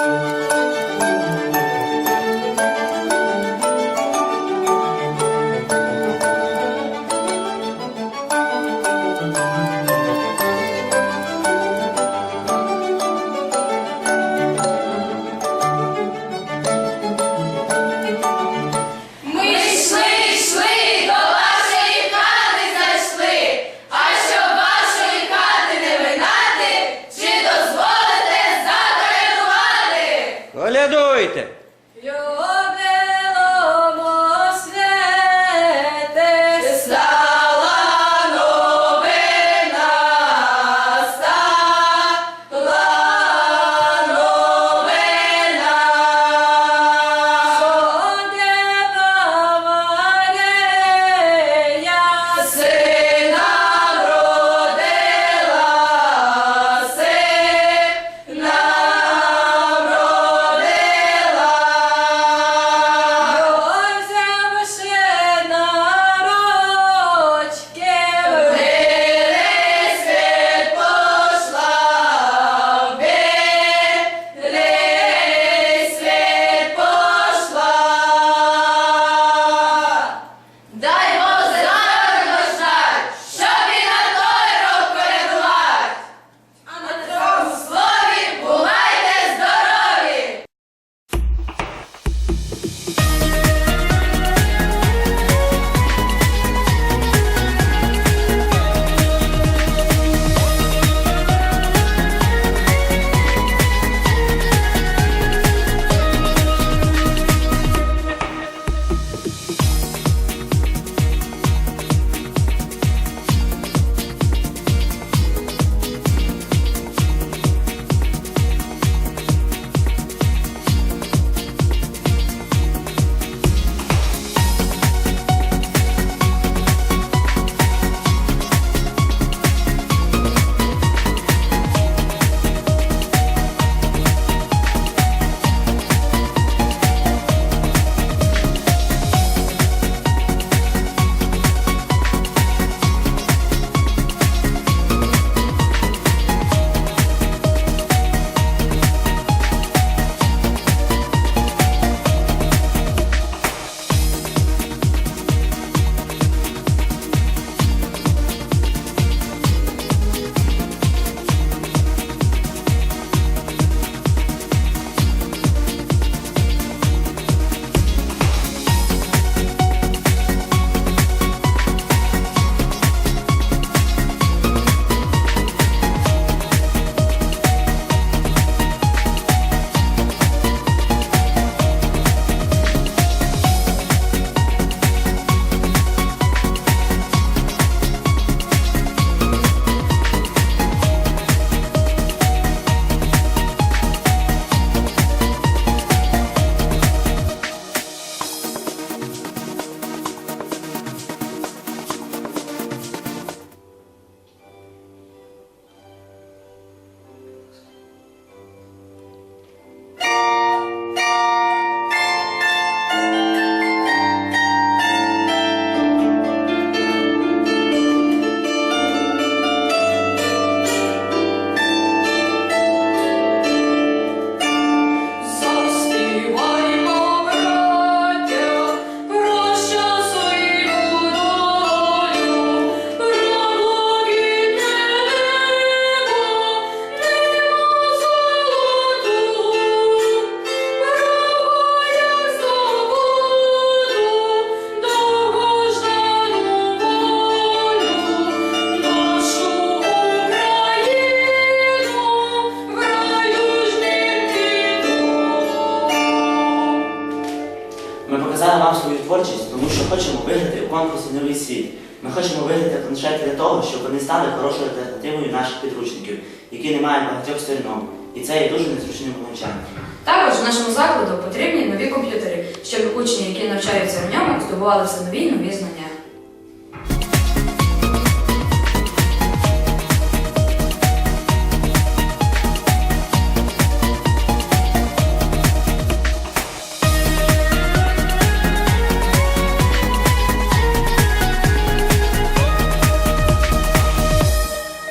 Ми Ми показали вам свою творчість, тому що хочемо виграти у конкурсі Новий світ. Ми хочемо виграти планшет для того, щоб вони стали хорошою альтернативою наших підручників, які не мають багатьох сторінок. І це є дуже незручним навчанням. Також нашому закладу потрібні нові комп'ютери, щоб учні, які навчаються в ньому, здобували все нові нові знання.